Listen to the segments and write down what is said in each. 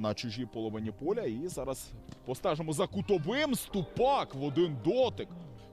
На чужій половині поля. І зараз постежимо за кутовим ступак в один дотик.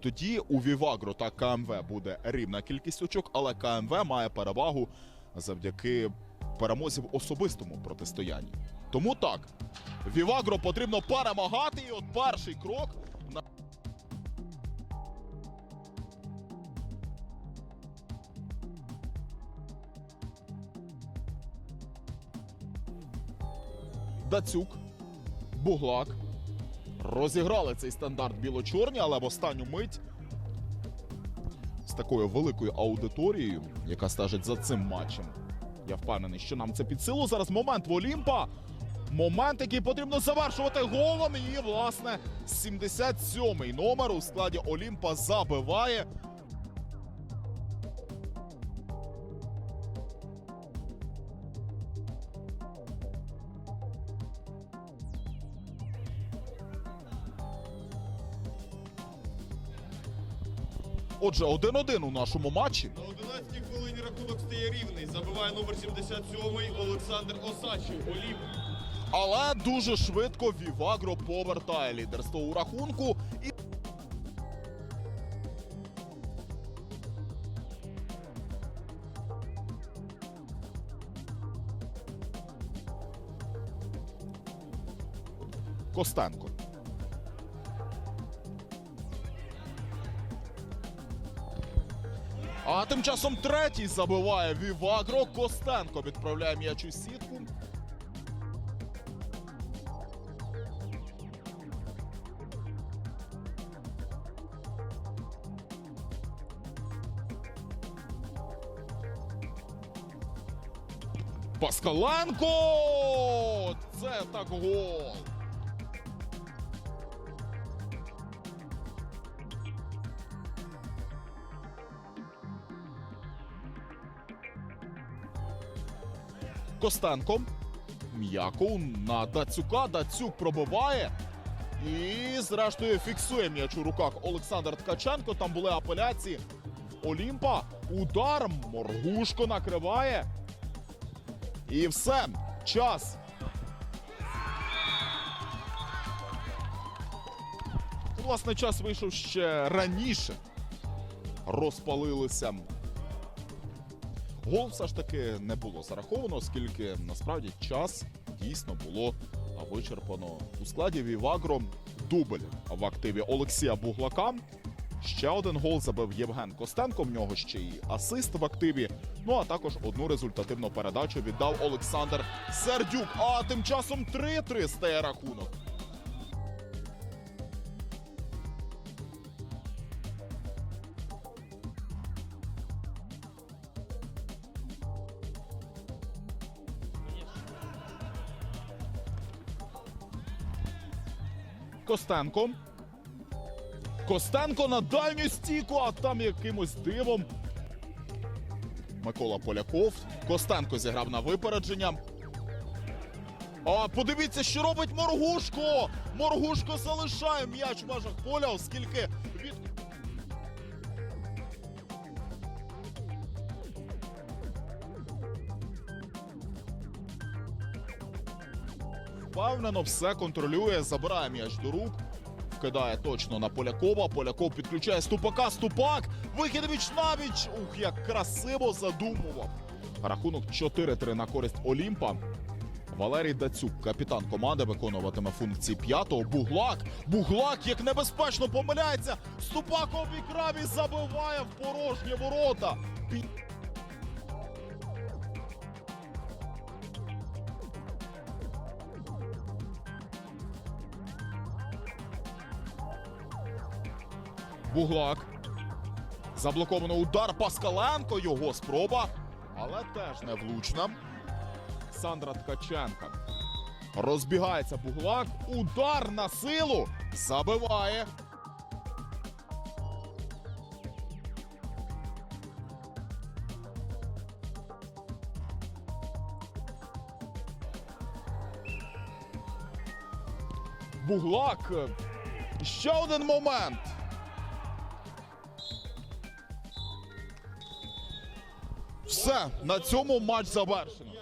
Тоді у Вівагро та КМВ буде рівна кількість очок, але КМВ має перевагу завдяки перемозі в особистому протистоянні. Тому так, Вівагро потрібно перемагати. І от перший крок Дацюк, Буглак. Розіграли цей стандарт біло-чорні, але в останню мить з такою великою аудиторією, яка стежить за цим матчем. Я впевнений, що нам це під силу. Зараз момент в Олімпа. Момент, який потрібно завершувати голом. І, власне, 77-й номер у складі Олімпа забиває. Отже, 1-1 у нашому матчі. На 11-й хвилині рахунок стає рівний. Забиває номер 77-й Олександр Осадчий. Олів. Але дуже швидко Вівагро повертає лідерство у рахунку. І Костенко. А тим часом третій забиває Вівагро. Костенко відправляє м'яч у сітку. Паскаленко! Це так гол! Костенко. М'яко на Дацюка. Дацюк пробиває. І, зрештою, фіксує м'яч у руках Олександр Ткаченко. Там були апеляції Олімпа. Удар. Моргушко накриває. І все. Час. Власне, час вийшов ще раніше. Розпалилися. Гол все ж таки не було зараховано, оскільки насправді час дійсно було вичерпано у складі Вівагро дубль в активі Олексія Буглака. Ще один гол забив Євген Костенко. В нього ще й асист в активі. Ну а також одну результативну передачу віддав Олександр Сердюк. А тим часом 3-3 стає рахунок. Костенко. Костенко на дальню стійку, а там якимось дивом. Микола Поляков. Костенко зіграв на випередження. А подивіться, що робить Моргушко! Моргушко залишає м'яч в межах поля, оскільки від. Впевнено, все контролює, забирає м'яч до рук. Вкидає точно на Полякова. Поляков підключає ступака. Ступак. Вихід віч навіч. Ух, як красиво задумував. Рахунок 4-3 на користь Олімпа. Валерій Дацюк, капітан команди, виконуватиме функції п'ятого. Буглак. Буглак як небезпечно помиляється. Ступак обікраві забиває в порожні ворота. Буглак. Заблоковано удар Паскаленко. Його спроба. але теж не влучна. Сандра Ткаченка. Розбігається Буглак. Удар на силу. Забиває. Буглак. Ще один момент. Все, на цьому матч завершено.